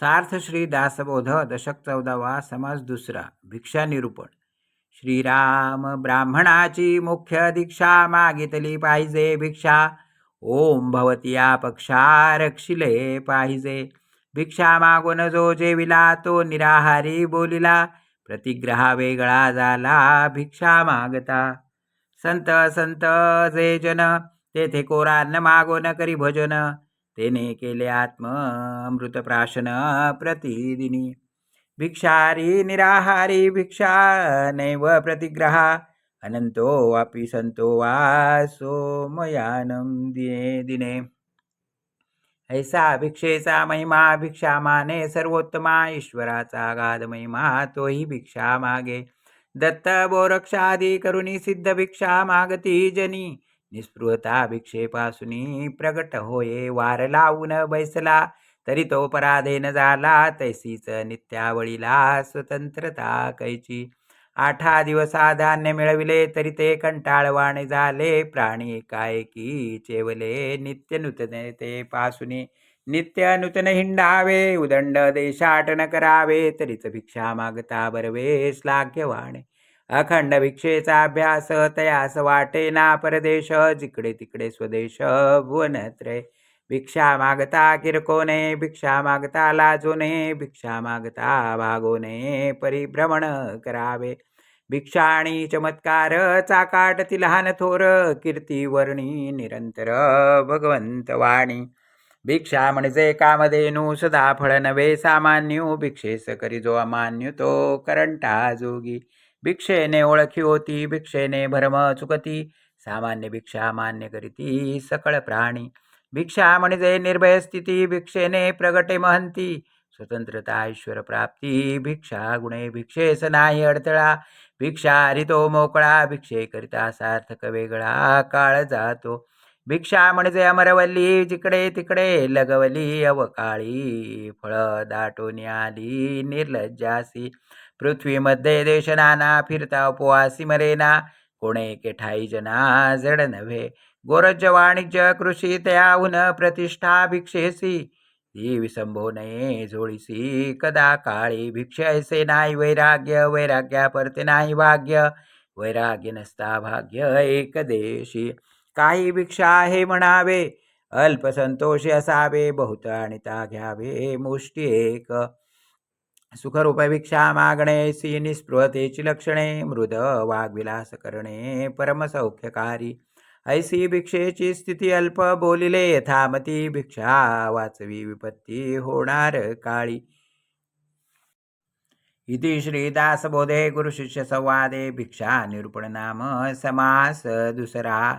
सार्थ श्री दासबोध दशक चौदावा समाज दुसरा भिक्षा निरूपण. श्रीराम ब्राह्मणाची मुख्य दीक्षा मागितली पाहिजे भिक्षा. ओम भवती या पक्षा रक्षिले पाहिजे. भिक्षा मागून जो जेविला तो निराहारी बोलिला. प्रतिग्रहा वेगळा झाला भिक्षा मागता. संत संत जे जन तेथे कोरान्न मागोन करी भजन. तेने केले आत्म अमृत प्राशन प्रतिदिनी। भिक्षारी निराहारी भिक्षा नैव प्रतिग्रहा अनंतो वापी संतो वा सोमयानम दिने दिने। ऐसा भिक्षेचा महिमा भिक्षा माने सर्वोत्तमा ईश्वराचा गाध महिमा तोही भिक्षा मागे। दत्त बोरक्षादी करुणी सिद्ध भिक्षा मागती जनी। निस्पृहता भिक्षेपासून प्रगट होये. वार लावून बैसला तरी तो पराधीन झाला तैसीच नित्यावळीला स्वतंत्रता कैची. आठा दिवसा धान्य मिळविले तरी ते कंटाळवाणे झाले. प्राणी कायकी चेवले नित्य नूतने ते पासुनी. नित्य नूतन हिंडावे उदंड देशाटन करावे तरीच भिक्षा मागता बरवे श्लाघ्यवाणे अखंड भिक्षेचा अभ्यास तयास वाटे ना परदेश जिकडे तिकडे स्वदेश भुवनत्रे. भिक्षा मागता किरकोने भिक्षा मागता लाजोने भिक्षा मागता भागोने परिभ्रमण करावे. भिक्षा आणि चमत्कार चाकाटती लहान थोर कीर्ती वर्णी निरंतर भगवंत वाणी. भिक्षा म्हणजे कामधेनू सदा फळ नवे सामान्यू भिक्षेस करी जो अमान्यू तो करंटा जोगी. भिक्षेने ओळखी होती भिक्षेने भरम चुकती. सामान्य भिक्षा मान्य करीती सकळ प्राणी. भिक्षा म्हणजे निर्भय स्थिती भिक्षेने प्रगटे महंती. स्वतंत्रता ईश्वर प्राप्ती भिक्षा गुणे भिक्षेस नाही अडथळा. भिक्षा हरितो मोकळा भिक्षेकरिता सार्थक वेगळा काळ जातो. भिक्षा म्हणजे अमरवल्ली जिकडे तिकडे लगवली अवकाळी फळ दाटून आली निर्लज्जासी. पृथ्वीमध्ये देश नाना फिरता उपवासी मरेना. कोणे केठाई जना जड नव्हे. गोरज वाणिज्य कृषी त्याहून प्रतिष्ठा भिक्षेसी. ती विसंभो नये झोळीसी कदा काळी भिक्षैसे नाही. वैराग्य वैराग्या परते नाही भाग्य. वैराग्य नसता भाग्य एकदेशी काही भिक्षा हे म्हणावे. अल्पसंतोषी असावे बहुत आणिता घ्यावे. मुष्टी एक. सुखरूप भिक्षा मागणे सी निस्पृहतेची लक्षणे. मृद वाग्विलास करणे परमसौख्यकारी ऐसी भिक्षेची स्थिती अल्प बोलिले यथामती भिक्षा वाचवी विपत्ती होणार काळी. इति श्रीदासबोधे गुरुशिष्य संवादे. भिक्षा निरूपण नाम समास दुसरा.